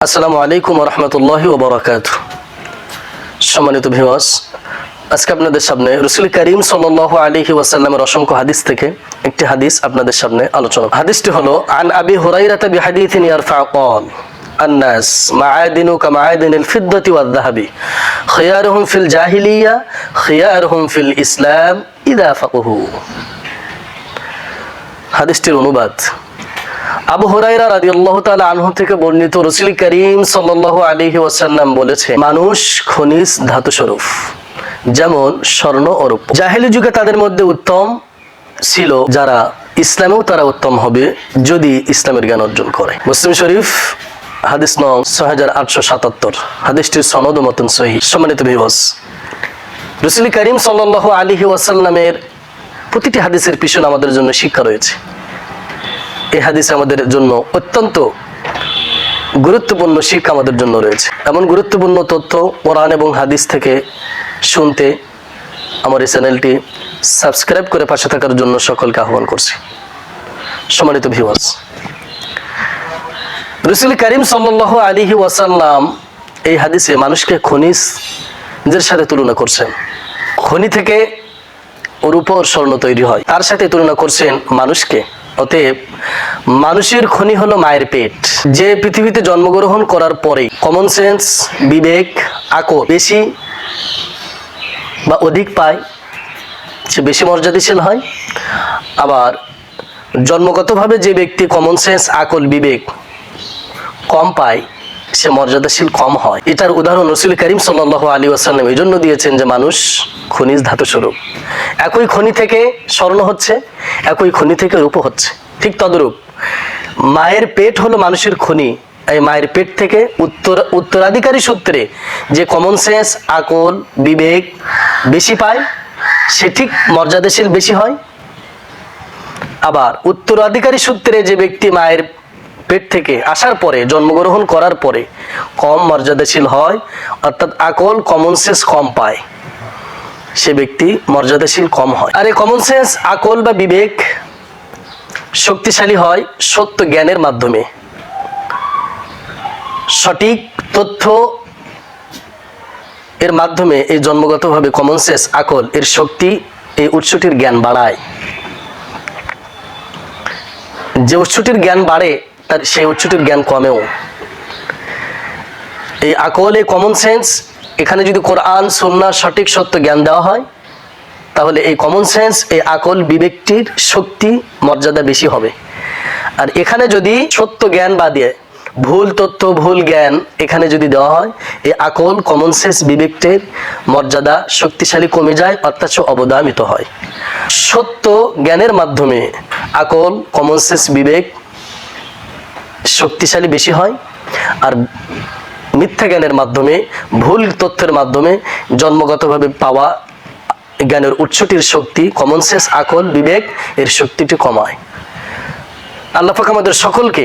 আসসালামু আলাইকুম রহমতুল্লাহ ওবরাকাত সম্মানিত ভিওয়াস আজকে আপনাদের সামনে রসুল করিম সাল আলহি ওয়াসাল্লামের অসংখ্য হাদিস থেকে একটি হাদিস আপনাদের সামনে আলোচনা হাদিসটি হলো আন আবি হুরাইরাতা বিহাদিথিন ইয়ারফা قال الناس معادن كمعادن الفضة والذهب خيارهم في الجاهلية خيارهم في الإسلام إذا فقهوا হাদিসটির অনুবাদ আবু হুরাইরা রাদিয়াল্লাহু তাআলা আনহু থেকে বর্ণিত রাসূল করিম সাল্লাল্লাহু আলাইহি ওয়াসাল্লাম বলেছে মানুষ খনিজ ধাতু স্বরূপ যেমন স্বর্ণ ও রূপ জাহেলি যুগে তাদের মধ্যে উত্তম ছিল যারা ইসলামেও তারা উত্তম হবে যদি ইসলামের জ্ঞান অর্জন করে। মুসলিম শরীফ, হাদিস নং ছয় হাজার আটশো সাতাত্তর, হাদিসটির সনদ ও মতন সহি। সম্মানিত বিবস রসুল করিম সাল্লাল্লাহু আলাইহি ওয়াসাল্লামের প্রতিটি হাদিসের পিছনে আমাদের জন্য শিক্ষা রয়েছে। এই হাদিস আমাদের জন্য অত্যন্ত গুরুত্বপূর্ণ শিক্ষা আমাদের জন্য রয়েছে। এমন গুরুত্বপূর্ণ তথ্য কোরআন এবং হাদিস থেকে শুনতে আমার এই চ্যানেলটি সাবস্ক্রাইব করে পাশে থাকার জন্য সকলকে আহ্বান করছি। সম্মানিত ভিউয়ার্স রসুল করিম সাল্লাহ আলিহি ওয়াসাল্লাম এই হাদিসে মানুষকে খনিজের সাথে তুলনা করছেন। খনি থেকে ওর উপর স্বর্ণ তৈরি হয়। তার সাথে তুলনা করছেন মানুষকে। অতএব মানুষের খনি হলো মায়ের পেট। যে পৃথিবীতে জন্মগ্রহণ করার পরে কমন সেন্স বিবেক আকর বেশি বা অধিক পায়, সে বেশি মর্যাদাশীল হয়। আবার জন্মগতভাবে যে ব্যক্তি কমন সেন্স আকল, বিবেক কম পায় সে মর্যাদাশীল কম হয়। এটার উদাহরণ রসুল করিম সাল আলী আসাল্লাম এই জন্য দিয়েছেন যে মানুষ খনিজ ধাতু স্বরূপ। একই খনি থেকে স্বর্ণ হচ্ছে, একই খনি থেকে রূপ হচ্ছে। ঠিক তদরূপ, মায়ের পেট হলো মানুষের খনি। এই মায়ের পেট থেকে উত্তর, উত্তরাধিকারী সূত্রে যে কমন সেন্স আকল, বিবেক বেশি পায়, সে ঠিক মর্যাদাশীল বেশি হয়। আবার উত্তরাধিকারী সূত্রে যে ব্যক্তি মায়ের পেট থেকে আসার পরে, জন্মগ্রহণ করার পরে কম মর্যাদাশীল হয়, অর্থাৎ আকল কমন সেন্স কম পায়। সে ব্যক্তি মর্যাদাশীল কম হয়। আর এই কমন সেন্স আকল বা বিবেক শক্তিশালী হয় সত্য জ্ঞানের মাধ্যমে। সঠিক তথ্য এর মাধ্যমে এই জন্মগতভাবে কমন সেন্স আকল এর শক্তি এই উৎসটির জ্ঞান বাড়ায়। যে উৎসটির জ্ঞান বাড়ে তার সেই উৎসটির জ্ঞান কমেও। এই আকল কমন সেন্স এখানে যদি কোরআন সন্না সঠিক সত্য জ্ঞান দেওয়া হয়, তাহলে এই কমন সেন্স এই আকল বিবেকটির শক্তি, মর্যাদা বেশি হবে। আর এখানে যদি সত্য জ্ঞান বাদে ভুল তথ্য, ভুল জ্ঞান এখানে যদি দেওয়া হয়, এই আকল কমন সেন্স বিবেকটির মর্যাদা শক্তিশালী কমে যায়, অর্থাৎ অবদামিত হয়। সত্য জ্ঞানের মাধ্যমে আকল কমন সেন্স বিবেক শক্তিশালী বেশি হয় আর মিথ্যা জ্ঞানের মাধ্যমে, ভুল তথ্যের মাধ্যমে জন্মগতভাবে পাওয়া জ্ঞানের উৎসটির শক্তি কমন সেন্স আকল, বিবেক এর শক্তিটি কমায় আল্লাহ পাক আমাদের সকলকে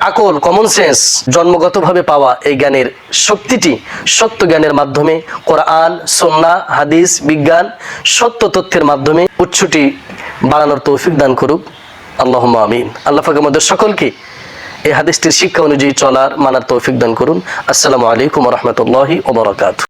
আকল কমন সেন্স জন্মগতভাবে পাওয়া এই জ্ঞানের শক্তিটি, সত্য জ্ঞানের মাধ্যমে, কোরআন সন্না হাদিস, বিজ্ঞান, সত্য তথ্যের মাধ্যমে উৎসটি বাড়ানোর তৌফিক দান করুক। আল্লাহ আমিন। আল্লাহ পাক আমাদের সকলকে এই হাদিসটির শিক্ষা অনুযায়ী চলার মানার তৌফিক দান করুন। আসসালামু আলাইকুম রহমতুল্লাহি ওবরাকাত